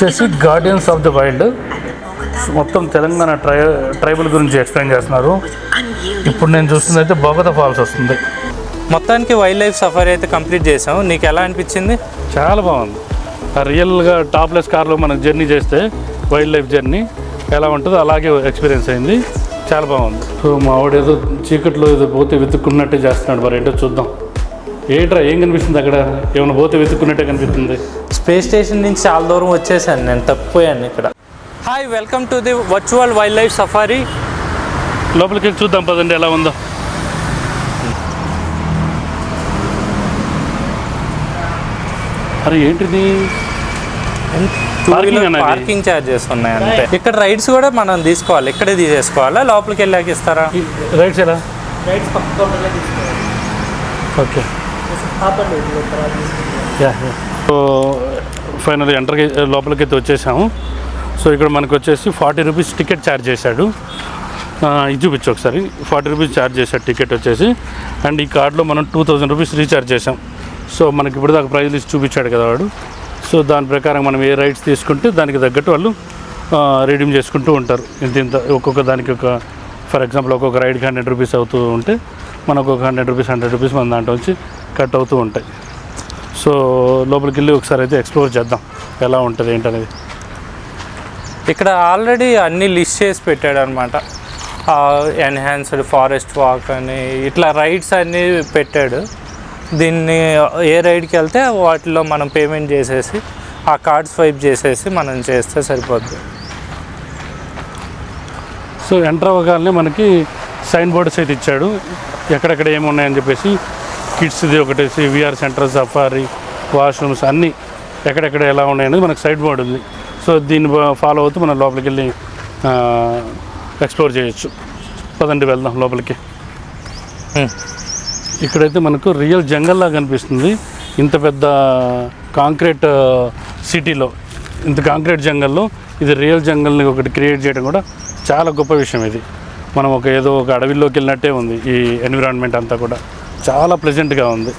వచ్చేసి guardians of the wild. మొత్తం Telangana tri tribal గురించి ఎక్స్ప్లెయిన్ చేస్తున్నారు. ఇప్పుడు నేను చూస్తుంది అయితే బొగత ఫాల్స్ వస్తుంది. మొత్తానికి వైల్డ్ లైఫ్ సఫారీ అయితే కంప్లీట్ చేసాం నీకు ఎలా అనిపించింది? చాలా బాగుంది. ఆ రియల్గా టాప్లెస్ కార్లో మనం జర్నీ చేస్తే వైల్డ్ లైఫ్ జర్నీ ఎలా ఉంటుందో అలాగే ఎక్స్పీరియన్స్ అయింది. చాలా బాగుంది. సో మా వాడు ఏదో చీకట్లో ఏదో పోతే వెతుక్కున్నట్టే చేస్తున్నాడు మరి ఏంటో చూద్దాం. ఏంట్రా ఏం కనిపిస్తుంది అక్కడ? ఏమైనా పోతే వెతుక్కున్నట్టే కనిపిస్తుంది. స్పేస్ స్టేషన్ నుంచి చాలా దూరం వచ్చేసాను నేను తప్పిపోయాను ఇక్కడ. Hi welcome to the virtual wildlife safari లోపలికి వెళ్ళి చూద్దాం పదండి ఎలా ఉందో. అరే ఏంటిది. పార్కింగ్ ఛార్జెస్ ఉన్నాయి అంతే ఇక్కడ రైడ్స్ కూడా మనం తీసుకోవాలి ఇక్కడే తీసేసుకోవాలా లోపలికి వెళ్ళాక ఇస్తారా? పక్క కౌంటర్లో తీసుకోవాలి. ఓకే సో ఫైనల్ ఎంటర్కి లోపలికి అయితే వచ్చేసాము. సో ఇక్కడ మనకు వచ్చేసి ఫార్టీ రూపీస్ టికెట్ ఛార్జ్ చేశాడు. ఇది చూపించు ఒకసారి. ఫార్టీ రూపీస్ ఛార్జ్ చేశాడు టికెట్ వచ్చేసి. అండ్ ఈ కార్డులో మనం టూ థౌజండ్ రూపీస్ రీఛార్జ్ చేసాం సో మనకి ఇప్పుడు దాకా ప్రైజ్ లిస్ట్ చూపించాడు కదా వాడు. సో దాని ప్రకారం మనం ఏ రైడ్స్ తీసుకుంటే దానికి తగ్గట్టు వాళ్ళు రీడీమ్ చేసుకుంటూ ఉంటారు. ఇంత ఇంత ఒక్కొక్క దానికి ఒక ఫర్ ఎగ్జాంపుల్ ఒక్కొక్క రైడ్కి హండ్రెడ్ రూపీస్ అవుతూ ఉంటే మనకు ఒక హండ్రెడ్ రూపీస్ హండ్రెడ్ రూపీస్ మన దాంట్లో వచ్చి కట్ అవుతూ ఉంటాయి. సో లోపలికి వెళ్ళి ఒకసారి అయితే ఎక్స్ప్లోర్ చేద్దాం. ఎలా ఉంటుంది ఏంటనేది. ఇక్కడ ఆల్రెడీ అన్ని లిస్ట్ చేసి పెట్టాడు అనమాట ఎన్హాన్స్డ్ ఫారెస్ట్ వాక్ అని ఇట్లా రైడ్స్ అన్నీ పెట్టాడు. దీన్ని ఏ రైడ్కి వెళ్తే వాటిలో మనం పేమెంట్ చేసేసి ఆ కార్డ్ స్వైప్ చేసేసి మనం చేస్తే సరిపోద్ది. సో ఎంటర్ అవ్వగానే మనకి సైన్ బోర్డ్స్ అయితే ఇచ్చాడు. ఎక్కడెక్కడ ఏమున్నాయని చెప్పేసి కిడ్స్ది ఒకటేసి విఆర్ సెంటర్ సఫారీ వాష్రూమ్స్ అన్నీ ఎక్కడెక్కడ ఎలా ఉన్నాయనేది మనకు సైడ్ బోర్డ్ ఉంది. సో దీన్ని ఫాలో అవుతూ మనం లోపలికి వెళ్ళి ఎక్స్ప్లోర్ చేయొచ్చు. పదండి వెళ్దాం లోపలికి. ఇక్కడైతే మనకు రియల్ జంగల్లా కనిపిస్తుంది. ఇంత పెద్ద కాంక్రీట్ సిటీలో ఇంత కాంక్రీట్ జంగల్లో ఇది రియల్ జంగల్ని ఒకటి క్రియేట్ చేయడం కూడా చాలా గొప్ప విషయం ఇది. మనం ఒక ఏదో ఒక అడవిలోకి వెళ్ళినట్టే ఉంది ఈ ఎన్విరాన్మెంట్ అంతా కూడా. చాలా ప్లెజెంట్గా ఉంది.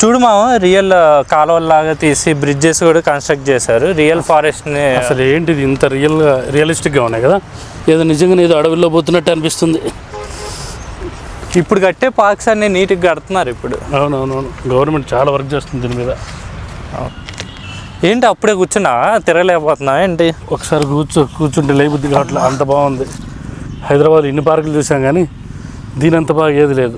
చూడు మామ రియల్ కాలువలాగా తీసి బ్రిడ్జెస్ కూడా కన్స్ట్రక్ట్ చేశారు. రియల్ ఫారెస్ట్ని అసలు ఏంటిది ఇంత రియల్గా రియలిస్టిక్గా ఉన్నాయి కదా? ఏదో నిజంగా ఏదో అడవిలో పోతున్నట్టు అనిపిస్తుంది. ఇప్పుడు కట్టే పార్క్స్ అన్ని నీట్గా కడుతున్నారు ఇప్పుడు. అవునవునవును. గవర్నమెంట్ చాలా వర్క్ చేస్తుంది దీని మీద. ఏంటి అప్పుడే కూర్చున్నా? తిరగలేకపోతున్నావా ఏంటి? ఒకసారి కూర్చో కూర్చుంటే లేబుద్ది కావట్లే. అంత బాగుంది. హైదరాబాద్ ఇన్ని పార్కులు చూసాం కానీ దీని అంత బాగా ఏది లేదు.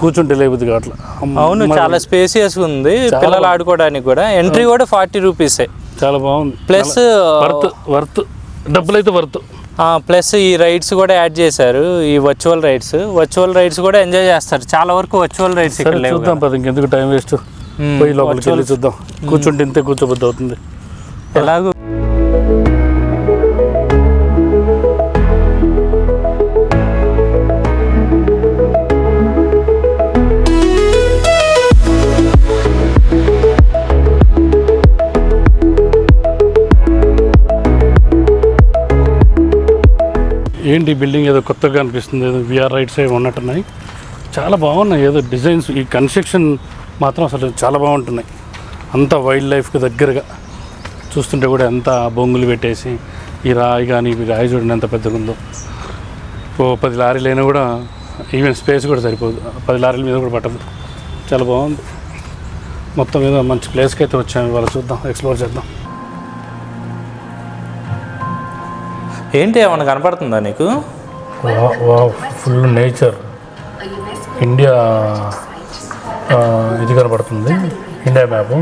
కూర్చుంటే లేబుద్ది అమ్మ, అవును చాలా స్పేసియస్ ఉంది. పిల్లలు. ఆడుకోవడానికి కూడా. ఎంట్రీ కూడా ఫార్టీ రూపీసే చాలా బాగుంది. ప్లస్ వర్త్ వర్త్ డబ్బులు అయితే వర్త్ ప్లస్ ఈ రైడ్స్ కూడా యాడ్ చేశారు. ఈ వర్చువల్ రైడ్స్ వర్చువల్ రైడ్స్ కూడా ఎంజాయ్ చేస్తారు. చాలా వరకు వర్చువల్ రైడ్స్ చూద్దాం పద ఇంకెందుకు టైం వేస్ట్. పోయి లోపలికి వెళ్ళి చూద్దాం. కూర్చుంటే ఇంతే కూర్చోబుద్ది అవుతుంది ఎలాగో ఏంటి ఈ బిల్డింగ్ ఏదో కొత్తగా అనిపిస్తుంది ఏదో విఆర్ రైట్స్ ఏమి ఉన్నట్టున్నాయి. చాలా బాగున్నాయి ఏదో డిజైన్స్ ఈ కన్స్ట్రక్షన్ మాత్రం అసలు చాలా బాగుంటున్నాయి. అంత వైల్డ్ లైఫ్కి దగ్గరగా చూస్తుంటే కూడా ఎంత బొంగులు పెట్టేసి ఈ రాయి కానీ ఈ రాయి చూడండి ఎంత పెద్దగా ఉందో. ఓ పది లారీలు అయినా కూడా ఈవెన్ స్పేస్ కూడా సరిపోదు. పది లారీల మీద కూడా పట్టదు. చాలా బాగుంది. మొత్తం మీద మంచి ప్లేస్కి అయితే వచ్చాము ఇవాళ చూద్దాం ఎక్స్ప్లోర్ చేద్దాం. ఏంటి ఏమన్నా కనపడుతుందా నీకు? ఫుల్ నేచర్ ఇండియా ఇది కనబడుతుంది India map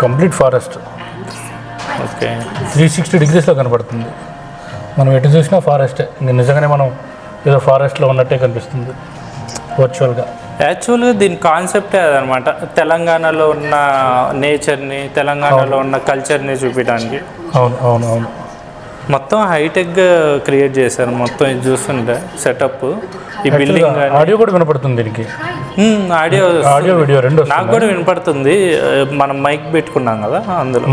complete forest okay. Three sixty డిగ్రీస్లో కనబడుతుంది మనం ఎటు చూసినా ఫారెస్టే నిజంగానే మనం ఏదో ఫారెస్ట్లో ఉన్నట్టే కనిపిస్తుంది. వర్చువల్గా యాక్చువల్గా దీని కాన్సెప్టే అదనమాట. తెలంగాణలో ఉన్న నేచర్ని తెలంగాణలో ఉన్న కల్చర్ని చూపించడానికి అవును అవును అవును. మొత్తం హైటెక్ క్రియేట్ చేశారు. మొత్తం ఇది చూస్తుంటే సెటప్ ఈ బిల్డింగ్ ఆడియో కూడా వినపడుతుంది దీనికి. ఆడియో ఆడియో వీడియో రెండు నాకు కూడా వినపడుతుంది. మనం మైక్ పెట్టుకున్నాం కదా అందులో.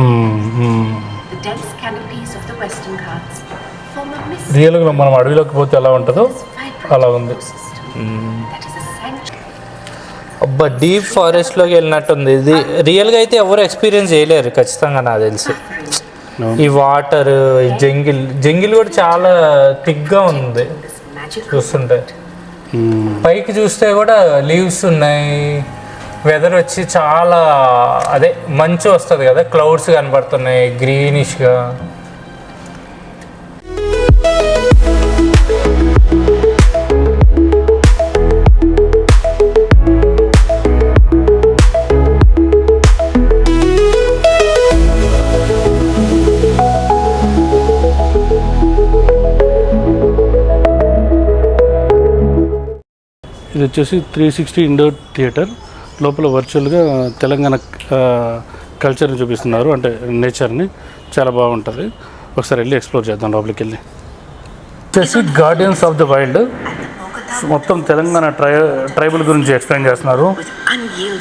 రియల్గా మనం అడవిలోకి పోతే ఎలా ఉంటుందో అలా ఉంది. అబ్బా డీప్ ఫారెస్ట్లోకి వెళ్ళినట్టుంది. ఇది రియల్గా అయితే ఎవరు ఎక్స్పీరియన్స్ చేయలేరు ఖచ్చితంగా నాకు తెలిసి. ఈ వాటర్ ఈ జంగిల్ జంగిల్ కూడా చాలా థిక్గా ఉంది. చూస్తుంటే. మ్మ్. పైకి చూస్తే కూడా లీవ్స్ ఉన్నాయి. వెదర్ వచ్చి చాలా అదే మంచు వస్తుంది కదా క్లౌడ్స్ కనబడుతున్నాయి గ్రీనిష్గా ఇది వచ్చేసి త్రీ సిక్స్టీ ఇండోర్ థియేటర్ లోపల వర్చువల్గా తెలంగాణ కల్చర్ని చూపిస్తున్నారు. అంటే నేచర్ని చాలా బాగుంటుంది. ఒకసారి వెళ్ళి ఎక్స్ప్లోర్ చేద్దాం లోపలికి వెళ్ళి. వచ్చేసి గార్డియన్స్ ఆఫ్ ద వైల్డ్ మొత్తం తెలంగాణ ట్రై ట్రైబల్ గురించి ఎక్స్ప్లెయిన్ చేస్తున్నారు.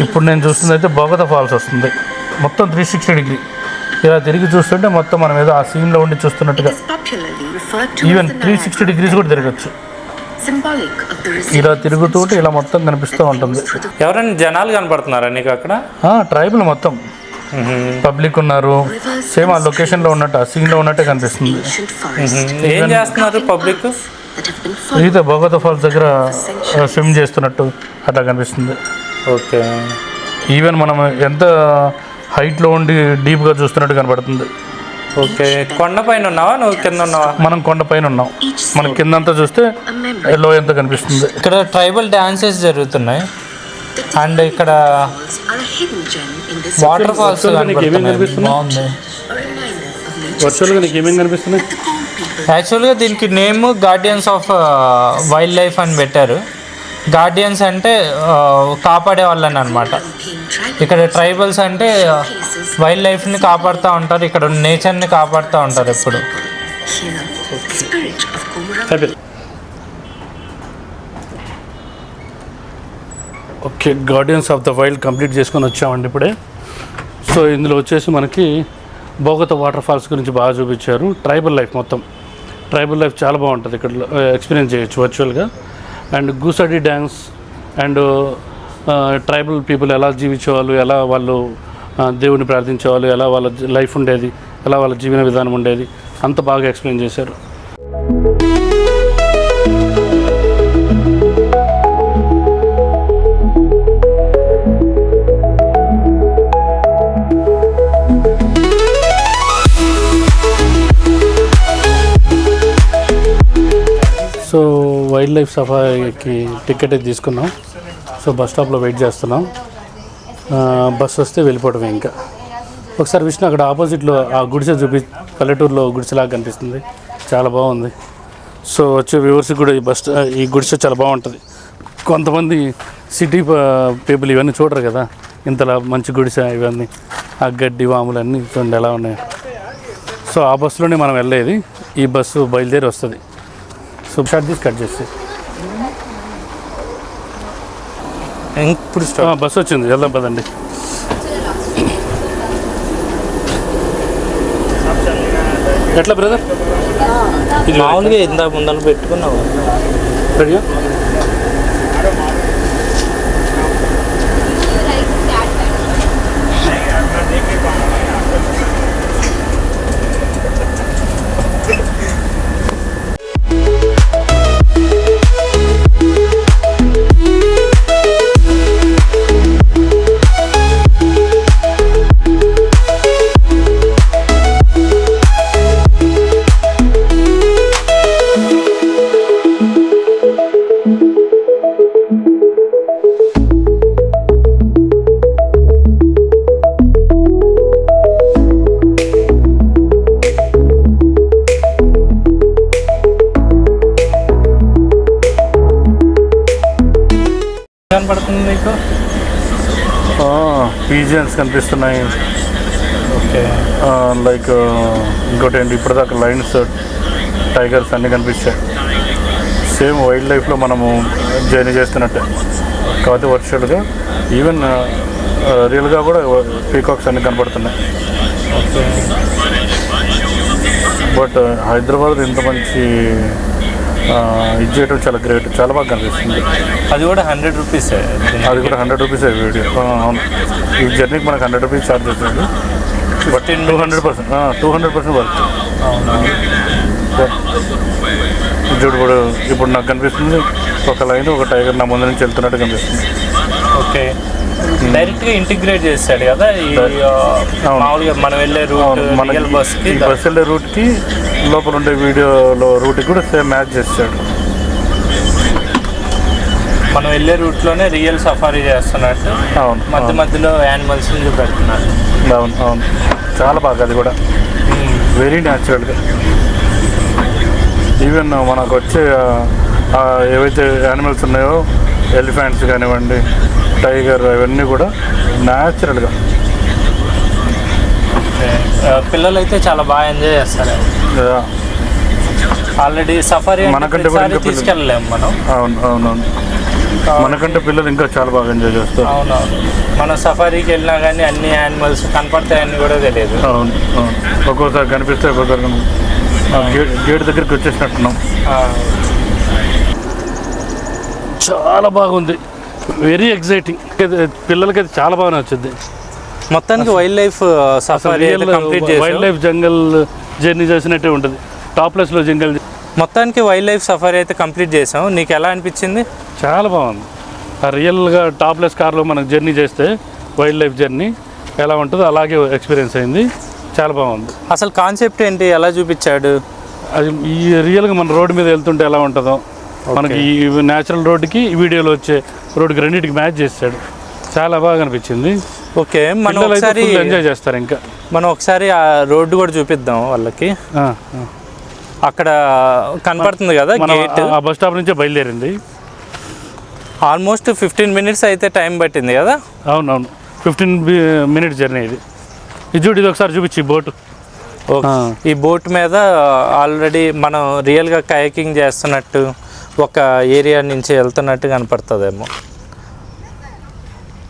ఇప్పుడు నేను చూస్తుంది అయితే బొగత ఫాల్స్ వస్తుంది. మొత్తం త్రీ సిక్స్టీ డిగ్రీ ఇలా తిరిగి చూస్తుంటే మొత్తం మనం ఏదో ఆ సీన్లో ఉండి చూస్తున్నట్టుగా. ఈవెన్ త్రీ సిక్స్టీ డిగ్రీస్ కూడా తిరగచ్చు. ఇలా తిరుగుతుంటే ఇలా మొత్తం కనిపిస్తూ ఉంటుంది. ఎవరైనా జనాలు కనపడుతున్నారా నీకు అక్కడ? ట్రైబల్ మొత్తం. పబ్లిక్ ఉన్నారు. సేమ్ ఆ లొకేషన్లో ఉన్నట్టు ఆ సీన్లో ఉన్నట్టే కనిపిస్తుంది. ఏం చేస్తున్నారు పబ్లిక్ ఈత బొగత ఫాల్స్ దగ్గర స్విమ్ చేస్తున్నట్టు అట్లా కనిపిస్తుంది. ఓకే. ఈవెన్ మనం ఎంత హైట్లో ఉండి డీప్గా చూస్తున్నట్టు కనబడుతుంది ఓకే. కొండ పైన ఉన్నావా? నువ్వు కింద ఉన్నావా? మనం కొండ పైన ఉన్నాం. మన కిందంతా చూస్తే ఎల్లో ఎంత కనిపిస్తుంది. ఇక్కడ ట్రైబల్ డాన్సెస్ జరుగుతున్నాయి. అండ్ ఇక్కడ వాటర్ ఫాల్స్? బాగుంది. వర్చువల్గా నీకు ఏమేమి కనిపిస్తున్నాయి? యాక్చువల్గా దీనికి name guardians of wild life అని పెట్టారు. గార్డియన్స్ అంటే కాపాడే వాళ్ళని అనమాట ఇక్కడ ట్రైబల్స్ అంటే వైల్డ్ లైఫ్ని కాపాడుతూ ఉంటారు. ఇక్కడ నేచర్ని కాపాడుతూ ఉంటారు ఎప్పుడు. Okay guardians of the wild complete చేసుకొని వచ్చామండి ఇప్పుడే. సో ఇందులో వచ్చేసి మనకి బోగత వాటర్ ఫాల్స్ గురించి బాగా చూపించారు. ట్రైబల్ లైఫ్ మొత్తం. ట్రైబల్ లైఫ్ చాలా బాగుంటుంది ఇక్కడ ఎక్స్పీరియన్స్ చేయొచ్చు వర్చువల్గా and Gussadi dance and tribal people ఎలా జీవించేవాళ్ళు ఎలా వాళ్ళు దేవుని ప్రార్థించేవాళ్ళు ఎలా వాళ్ళ లైఫ్ ఉండేది ఎలా వాళ్ళ జీవన విధానం ఉండేది అంత బాగా ఎక్స్ప్లెయిన్ చేశారు. వైల్డ్ లైఫ్ సఫారీకి టికెట్ అయితే తీసుకున్నాం. సో బస్ స్టాప్లో వెయిట్ చేస్తున్నాం. బస్ వస్తే వెళ్ళిపోవడమే ఇంకా. ఒకసారి విష్ణు అక్కడ ఆపోజిట్లో ఆ గుడిసె చూపి పల్లెటూరులో గుడిసెలాగా కనిపిస్తుంది. చాలా బాగుంది. సో వచ్చే వ్యూవర్స్కి కూడా ఈ బస్ ఈ గుడిసె చాలా బాగుంటుంది. కొంతమంది సిటీ పీపుల్ ఇవన్నీ చూడరు కదా. ఇంతలా మంచి గుడిసె ఇవన్నీ ఆ గడ్డి వాములు అన్నీ చూడండి ఎలా ఉన్నాయి. సో ఆ బస్సులోనే మనం వెళ్ళేది. ఈ బస్సు బయలుదేరి వస్తుంది. సో షార్ట్ తీసి కట్ చేసి. ఇప్పుడు బస్సు వచ్చింది. వెళ్దాం పదండి. ఎట్లా బ్రదర్? మామూలుగా ఇందాక ముందర పెట్టుకున్నావు? పీజియన్స్ కనిపిస్తున్నాయి. ఓకే. లైక్ ఇంకోటి ఏంటి ఇప్పటిదాకా లైన్స్ టైగర్స్ అన్నీ కనిపించాయి. సేమ్ వైల్డ్ లైఫ్లో మనము జర్నీ చేస్తున్నట్టే. కాకపోతే వర్చువల్గా ఈవెన్ రియల్గా కూడా పీకాక్స్ అన్నీ కనపడుతున్నాయి. బట్ హైదరాబాద్ ఇంత మంచి ఇది చేయడం చాలా గ్రేట్ చాలా బాగా కనిపిస్తుంది. అది కూడా హండ్రెడ్ రూపీస్ అది కూడా హండ్రెడ్ రూపీస్ వీడియో. అవును. ఈ జర్నీకి మనకు హండ్రెడ్ రూపీస్ ఛార్జ్ చేశాడు but two hundred percent two hundred percent work. చూడు ఇప్పుడు ఇప్పుడు నాకు కనిపిస్తుంది ఒక లైన్ ఒక టైగర్ నా ముందు నుంచి వెళ్తున్నట్టు కనిపిస్తుంది. ఓకే. డైరెక్ట్గా ఇంటిగ్రేట్ చేస్తాడు కదా. మామూలుగా మనం వెళ్ళే రూట్ బస్కి ఈ బస్ వెళ్ళే రూట్కి లోపల ఉండే వీడియోలో రూట్కి కూడా సేమ్ మ్యాచ్ చేస్తాడు. మనం వెళ్ళే రూట్లోనే రియల్ సఫారీ చేస్తున్నట్టు. అవును మధ్య. మధ్యలో యానిమల్స్ పెడుతున్నారు అవును అవును. చాలా బాగా అది కూడా. వెరీ న్యాచురల్గా ఈవెన్ మనకు వచ్చే ఏవైతే యానిమల్స్ ఉన్నాయో ఎలిఫెంట్స్ కానివ్వండి టైగర్ అవన్నీ కూడా న్యాచురల్గా పిల్లలు అయితే చాలా బాగా ఎంజాయ్ చేస్తారు. ఆల్రెడీ సఫారీ మనకంటే తీసుకెళ్ళలేము మనం. అవును అవునవును మనకంటే పిల్లలు ఇంకా చాలా బాగా ఎంజాయ్ చేస్తారు. అవునవును మనం సఫారీకి వెళ్ళినా కానీ అన్ని యానిమల్స్ కనపడతాయని కూడా తెలియదు. అవును అవును. ఒక్కోసారి కనిపిస్తే ఒక్కోసారి ఆ, గేట్ గేట్ దగ్గరికి వచ్చేసినట్టున్నాం. చాలా బాగుంది. వెరీ ఎగ్జైటింగ్ పిల్లలకి అయితే చాలా బాగా నచ్చుద్ది. మొత్తానికి wild life safari wild life jungle journey చేసినట్టే ఉంటుంది. టాప్లెస్లో జంగల్ మొత్తానికి వైల్డ్ లైఫ్ సఫారీ అయితే కంప్లీట్ చేసాం. నీకు ఎలా అనిపించింది? చాలా బాగుంది. ఆ రియల్గా టాప్లెస్ కార్లో మనకు జర్నీ చేస్తే వైల్డ్ లైఫ్ జర్నీ ఎలా ఉంటుందో అలాగే ఎక్స్పీరియన్స్ అయింది. చాలా బాగుంది. అసలు కాన్సెప్ట్ ఏంటి? ఎలా చూపించాడు? అది ఈ రియల్గా మన రోడ్డు మీద వెళ్తుంటే ఎలా ఉంటుందో. మనకి ఈ న్యాచురల్ రోడ్డుకి ఈ వీడియోలో వచ్చే రోడ్డుకి రెండింటికి మ్యాచ్ చేస్తాడు. చాలా బాగా అనిపించింది. ఓకే మనం ఒకసారి ఎంజాయ్ చేస్తారు ఇంకా. మనం ఒకసారి ఆ రోడ్డు కూడా చూపిద్దాం వాళ్ళకి. అక్కడ కనపడుతుంది కదా గేట్ ఆ- బస్ స్టాప్ నుంచే బయలుదేరింది. ఆల్మోస్ట్ ఫిఫ్టీన్ మినిట్స్ అయితే టైం పట్టింది కదా? అవునవును. ఫిఫ్టీన్ మినిట్ జర్నీ ఇది. ఇది చూడు ఇది ఒకసారి చూపించి బోటు. ఈ బోట్ మీద ఆల్రెడీ మనం రియల్గా కయాకింగ్ చేస్తున్నట్టు ఒక ఏరియా నుంచి వెళ్తున్నట్టు కనపడుతుందేమో.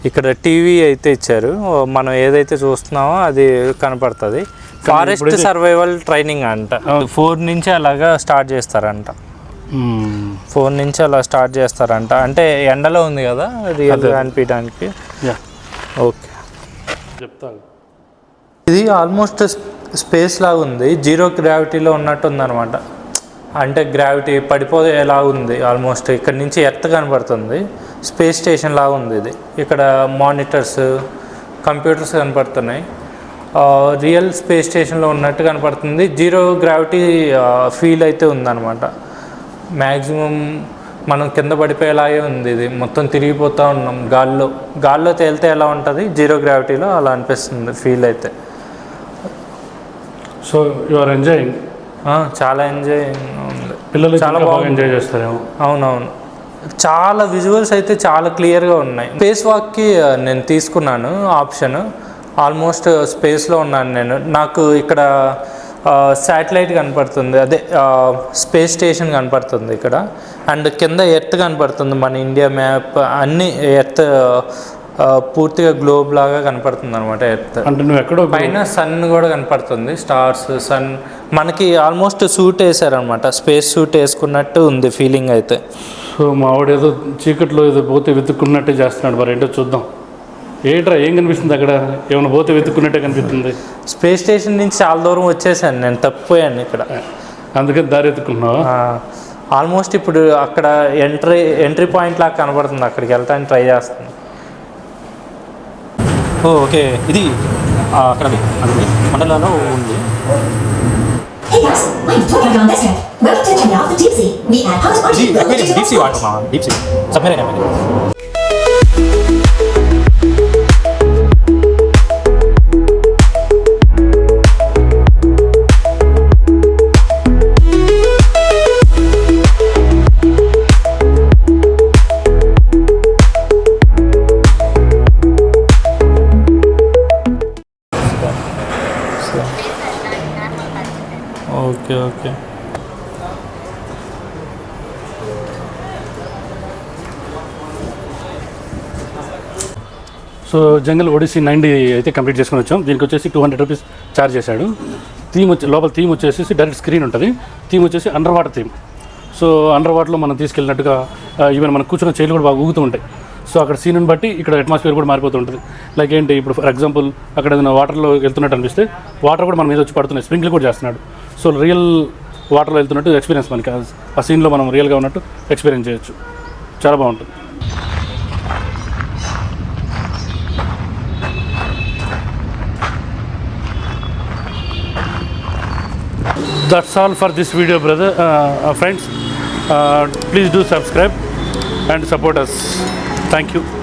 ఇక్కడ టీవీ అయితే ఇచ్చారు. మనం ఏదైతే చూస్తున్నామో అది కనపడుతుంది. ఫారెస్ట్ సర్వైవల్ ట్రైనింగ్ అంట. ఫోర్ నుంచి అలాగా స్టార్ట్ చేస్తారంట. ఫోర్ నుంచి అలా స్టార్ట్ చేస్తారంట. అంటే ఎండలో ఉంది కదా రియల్గా అనిపించడానికి యా. ఓకే. చెప్తాను. ఇది ఆల్మోస్ట్ స్పేస్ లాగా ఉంది. జీరో గ్రావిటీలో ఉన్నట్టు ఉందన్నమాట. అంటే గ్రావిటీ పడిపోయేలా ఉంది? ఆల్మోస్ట్ ఇక్కడ నుంచి ఎర్త్ కనపడుతుంది. స్పేస్ స్టేషన్ లాగా ఉంది ఇది. ఇక్కడ మానిటర్స్ కంప్యూటర్స్ కనపడుతున్నాయి. రియల్ స్పేస్ స్టేషన్లో ఉన్నట్టు కనపడుతుంది. జీరో గ్రావిటీ ఫీల్ అయితే ఉందన్నమాట. మ్యాక్సిమం మనం కింద పడిపోయేలాగే ఉంది ఇది. మొత్తం తిరిగిపోతూ ఉన్నాం. గాల్లో. గాల్లో తేలితే ఎలా ఉంటుంది? జీరో గ్రావిటీలో అలా అనిపిస్తుంది ఫీల్ అయితే. సో యు ఆర్ ఎంజాయింగ్ చాలా ఎంజాయ్ ఉంది. పిల్లలు చాలా బాగా. ఎంజాయ్ చేస్తారేమో. అవునవును. చాలా విజువల్స్ అయితే చాలా క్లియర్గా ఉన్నాయి. స్పేస్ వాక్కి నేను తీసుకున్నాను ఆప్షన్ ఆల్మోస్ట్ స్పేస్లో ఉన్నాను నేను. నాకు ఇక్కడ శాటిలైట్ కనపడుతుంది. అదే స్పేస్ స్టేషన్ కనపడుతుంది ఇక్కడ. అండ్ కింద ఎర్త్ కనపడుతుంది మన ఇండియా మ్యాప్ అన్ని ఎర్త్ పూర్తిగా గ్లోబ్ లాగా కనపడుతుంది అనమాట ఎర్త్ అంటే నువ్వు ఎక్కడో పైన సన్ కూడా కనపడుతుంది స్టార్స్ సన్ మనకి ఆల్మోస్ట్ సూట్ వేసారనమాట స్పేస్ సూట్ వేసుకున్నట్టు ఉంది ఫీలింగ్ అయితే. సో మా వాడు ఏదో చీకట్లో ఏదో పోతే వెతుక్కున్నట్టే చేస్తున్నాడు మరి ఏంటో చూద్దాం. ఏంట్రా ఏం కనిపిస్తుంది అక్కడ? ఏమైనా పోతే వెతుక్కున్నట్టే కనిపిస్తుంది. స్పేస్ స్టేషన్ నుంచి చాలా దూరం వచ్చేసాను నేను తప్పిపోయాను ఇక్కడ. అందుకని దారి ఎత్తుకున్నావా ఆల్మోస్ట్ ఇప్పుడు అక్కడ ఎంట్రీ ఎంట్రీ పాయింట్ లాగా కనబడుతుంది అక్కడికి వెళ్ళడానికి ట్రై చేస్తుంది. ఓ ఓకే ఇది అక్కడ మండలంలో ఉంది deep sea water deep sea submarine okay okay. So jungle odyssey ninety అయితే కంప్లీట్ చేసుకొని వచ్చాం. దీనికి వచ్చేసి టూ హండ్రెడ్ రూపీస్ ఛార్జ్ చేశాడు. థీమ్ వచ్చి లోపల థీమ్ వచ్చేసి డైరెక్ట్ స్క్రీన్ ఉంటుంది. థీమ్ వచ్చేసి under water theme. So under వాటర్లో మనం తీసుకెళ్ళినట్టుగా ఈవెన్ మనం కూర్చున్న చైర్లు కూడా బాగా ఊగుతూ ఉంటాయి. సో అక్కడ సీన్ బట్టి ఇక్కడ అట్మాస్ఫియర్ కూడా మారిపోతుంటుంది. లైక్ ఏంటి ఇప్పుడు ఫర్ ఎగ్జాంపుల్ అక్కడ ఏదైనా వాటర్లో వెళ్తున్నట్టు అనిపిస్తే వాటర్ కూడా మన మీద వచ్చి పడుతున్నాయి స్ప్రింక్లర్ కూడా చేస్తున్నాడు. సో రియల్ వాటర్లో వెళ్తున్నట్టు ఎక్స్పీరియన్స్ మనకి. ఆ- ఆ సీన్లో మనం రియల్గా ఉన్నట్టు ఎక్స్పీరియన్స్ చేయొచ్చు. చాలా బాగుంటుంది. That's all for this video brother friends please do subscribe and support us Thank you.